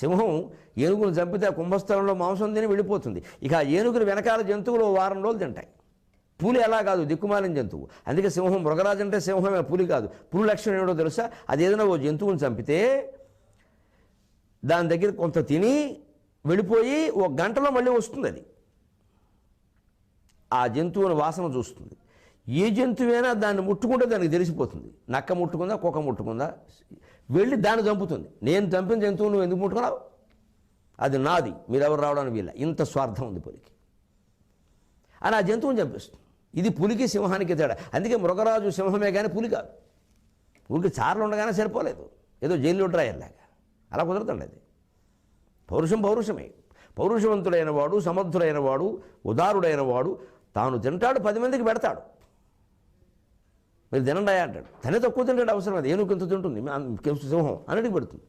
సింహం ఏనుగును చంపితే కుంభస్థలంలో మాంసం తిని వెళ్ళిపోతుంది ఇక ఆ ఏనుగులు వెనకాల జంతువులు వారం రోజులు తింటాయి. పులి ఎలా కాదు దిక్కుమాలిన జంతువు. అందుకే సింహం మృగరాజు అంటే సింహమే పులి కాదు. పులి లక్షణం ఏమిటో తెలుసా? అది ఏదైనా ఓ జంతువుని చంపితే దాని దగ్గర కొంత తిని వెళ్ళిపోయి ఒక గంటలో మళ్ళీ వస్తుంది అది. ఆ జంతువుని వాసన చూస్తుంది. ఏ జంతువైనా దాన్ని ముట్టుకుంటే దానికి తెలిసిపోతుంది. నక్క ముట్టుకుందా కుక్క ముట్టుకుందా? వెళ్ళి దాన్ని చంపుతుంది. నేను చంపిన జంతువు నువ్వు ఎందుకు ముట్టుకున్నావు? అది నాది. మీరెవరు రావడానికి వీళ్ళ ఇంత స్వార్థం ఉంది పులికి. అని ఆ జంతువుని చంపిస్తుంది. ఇది పులికి సింహానికి తేడా. అందుకే మృగరాజు సింహమే కానీ పులి కాదు. ఊరికి చార్లు ఉండగానే సరిపోలేదు. ఏదో జైల్లో డ్రాయర్లాగా అలా కుదరదండి అది. పౌరుషం పౌరుషమే. పౌరుషవంతుడైన వాడు సమర్థుడైన వాడు ఉదారుడైన వాడు తాను తింటాడు పది మందికి పెడతాడు. మీరు తినండి అంటాడు. తనే తక్కువ తింటాడు అవసరం అది ఏనుగు ఎంత తింటుంది. సింహం. అన్నిటికి పెడుతుంది.